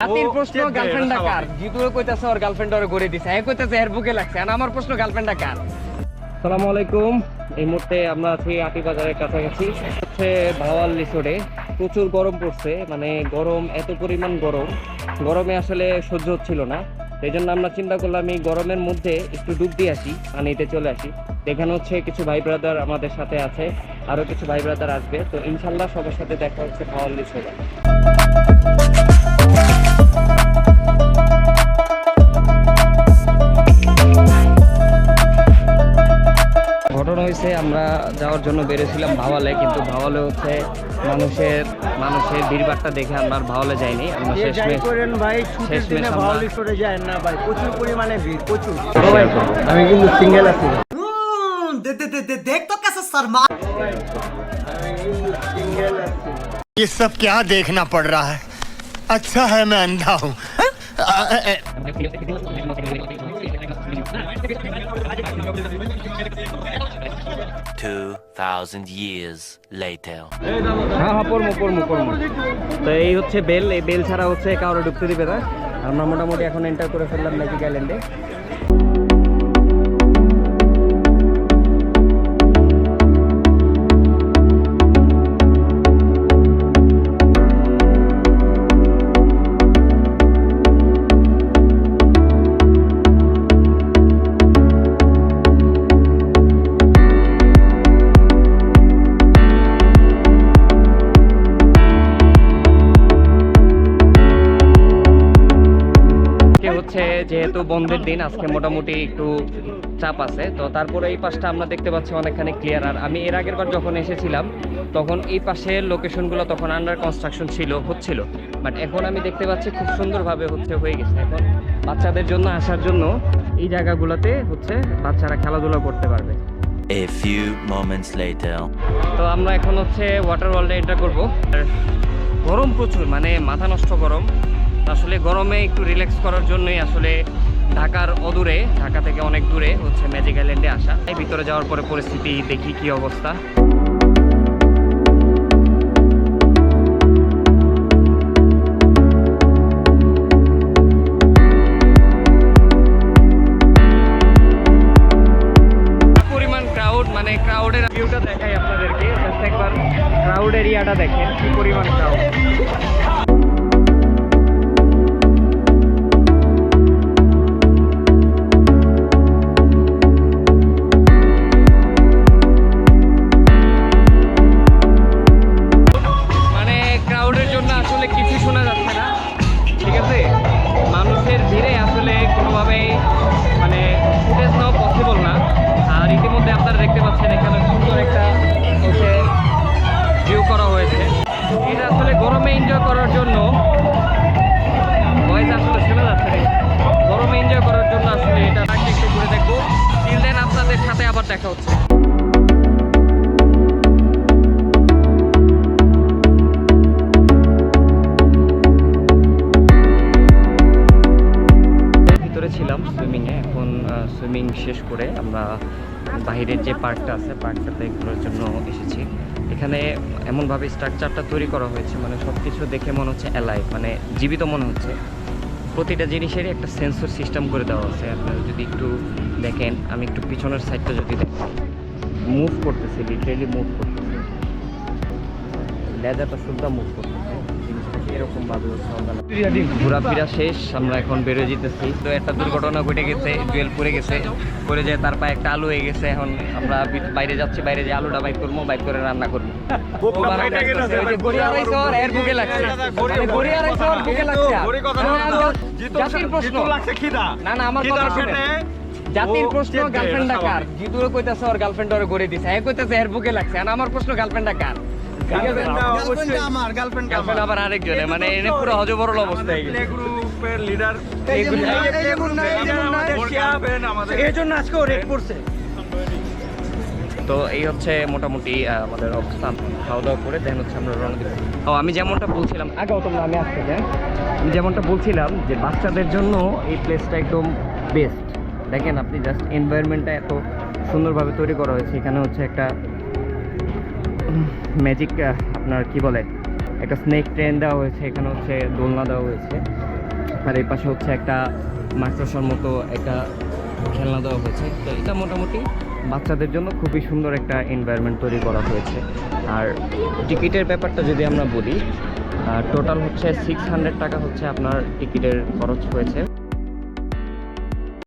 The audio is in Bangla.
জাতির প্রশ্ন গার্লফ্রেন্ডটা কার? জিতুও কইতাছে ওর গার্লফ্রেন্ড ওর ঘুরে দিছে। এ কইতাছে এর বুকে লাগছে। আর আমার প্রশ্ন গার্লফ্রেন্ডটা কার? আসসালামু আলাইকুম। এই মুহূর্তে আমরা আছি আটি বাজারের কাছাকাছি। হচ্ছে ভাওয়াল রিসোর্টে। প্রচুর গরম পড়ছে। মানে গরম এত পরিমাণ গরম। গরমে আসলে সহ্য হচ্ছিল না। এই জন্য আমরা চিন্তা করলাম এই গরমের মধ্যে একটু ডুব দিয়ে আসি পানিতে চলে আসি। এখানে হচ্ছে কিছু ভাই ব্রাদার আমাদের সাথে আছে। আরও কিছু ভাই ব্রাদার আসবে। তো ইনশাল্লাহ সবার সাথে দেখা হচ্ছে ভাওয়াল রিসোর্টে। যাওয়ার জন্য বেরোছিলাম ভাওয়ালে কিন্তু ভাওয়ালে হচ্ছে মানুষের মানুষের ভিড়ভাড়টা দেখে আমরা আর ভাওয়ালে যাইনি আমরা যে যাই শেষমেশ করেন ভাই ছুটির শেষমেশ দিনে আমরা- ভাওয়ালি সরে যায় না ভাই প্রচুর পরিমাণে ভিড় প্রচুর আমি কিন্তু সিঙ্গেল আছি दे दे दे दे देख तो कैसे शर्मा সিঙ্গেল আছি ये सब क्या देखना पड़ रहा है अच्छा है मैं अंधा हूँ Two thousand years later. হ্যাঁ হ্যাঁ পড়মো পড়মো পড়মো। তো এই হচ্ছে বেল, এই বেল ছাড়া হচ্ছে কাউরে ঢুকতে দিবে না। আমরা মোটামুটি এখন এন্টার করে ফেললাম নাকি আইল্যান্ডে যেহেতু বন্ধের দিন আজকে মোটামুটি একটু চাপ আছে। তো তারপরে এই পাশটা আমরা দেখতে পাচ্ছি অনেকখানি ক্লিয়ার আর আমি এর আগের বার যখন এসেছিলাম তখন এই পাশের লোকেশনগুলো তখন আন্ডার কনস্ট্রাকশন ছিল হচ্ছিল। বাট এখন আমি দেখতে পাচ্ছি খুব সুন্দরভাবে হচ্ছে হয়ে গেছে। এখন বাচ্চাদের জন্য আসার জন্য এই জায়গাগুলোতে হচ্ছে বাচ্চারা খেলাধুলা করতে পারবে। A few moments later. তো আমরা এখন হচ্ছে ওয়াটার ওয়ার্ল্ডে এন্টার করব। গরম প্রচুর মানে মাথা নষ্ট গরম। আসলে গরমে একটু রিল্যাক্স করার জন্যই আসলে ঢাকার অদূরে, ঢাকা থেকে অনেক দূরে হচ্ছে ম্যাজিক আইল্যান্ডে আসা। ভিতরে যাওয়ার পরে পরিস্থিতি দেখি কি অবস্থা। মানে ভিউটা দেখাই আপনাদেরকে। একবার ক্রাউড এরিয়াটা দেখেন, কি পরিমাণ ক্রাউড আপনারা দেখতে পাচ্ছেন এখানে সুন্দর একটা হচ্ছে ভিউ করা হয়েছে। এটা আসলে গরমে এনজয় করার জন্য ভয়েস আসলে শোনা যাচ্ছে গরমে এনজয় করার জন্য আসলে এটা একটু ঘুরে দেখব। দেন আপনাদের সাথে আবার দেখা হচ্ছে। ছিলাম সুইমিংয়ে এখন সুইমিং শেষ করে আমরা বাইরের যে পার্কটা আছে, পার্কটাতে ঘোরার জন্য এসেছি। এখানে এমনভাবে স্ট্রাকচারটা তৈরি করা হয়েছে মানে সব কিছু দেখে মনে হচ্ছে অ্যালাইভ মানে জীবিত মনে হচ্ছে। প্রতিটা জিনিসেরই একটা সেন্সর সিস্টেম করে দেওয়া আছে। আপনারা যদি একটু দেখেন, আমি একটু পিছনের সাইডটা যদি দেখেন মুভ করতেছে লিটারেলি মুভ করতেছে। লেদারটা শুদ্ধা মুভ করতেছে। জিনিসটাকে এরকম ভাবে ঘোরাফেরা শেষ আমরা এখন বেরোয় যেতেছি। তো একটা দুর্ঘটনা ঘটে গেছে জুয়েল পড়ে গেছে। পড়ে যায় তার পায়ে একটা আলু হয়ে গেছে এখন আমরা বাইরে যাচ্ছি বাইরে যে আলুটা বাইক করব বাইক করে রান্না করব। মানে। জাতির প্রশ্ন। না না আমার জাতির প্রশ্ন গার্লফ্রেন্ডটা কার? জিতুও কইতাছে ওর গার্লফ্রেন্ড ওর গড়ে দিছে। এ কইতাছে এর বুকে লাগছে। আর আমার প্রশ্ন কার? গার্লফ্রেন্ড আমার গার্লফ্রেন্ড গার্লফ্রেন্ড আবার আরেকজনে মানে এনে পুরো হজবরল অবস্থা লিডার এই জন্য রেড করছে। তো এই হচ্ছে মোটামুটি আমাদের অবস্থান। খাওয়া দাওয়া করে দেন হচ্ছে আমরা রওনা দিব। ও আমি যেমনটা বলছিলাম আগেও তোমরা আমি আসতে যাই আমি যেমনটা বলছিলাম যে বাচ্চাদের জন্য এই প্লেসটা একদম বেস্ট দেখেন আপনি জাস্ট এনভায়রনমেন্টটা এত সুন্দরভাবে তৈরি করা হয়েছে। এখানে হচ্ছে একটা ম্যাজিক আপনার কি বলে, একটা স্নেক ট্রেন দেওয়া হয়েছে, এখানে হচ্ছে দোলনা দেওয়া হয়েছে। আর এই পাশে হচ্ছে একটা মাইক্রোসর মতো একটা খেলনা দেওয়া হয়েছে। তো এটা মোটামুটি বাচ্চাদের জন্য খুবই সুন্দর একটা এনভায়রনমেন্ট তৈরি করা হয়েছে। আর টিকিটের ব্যাপারটা যদি আমরা বলি টোটাল হচ্ছে সিক্স হান্ড্রেড টাকা হচ্ছে আপনার টিকিটের খরচ হয়েছে।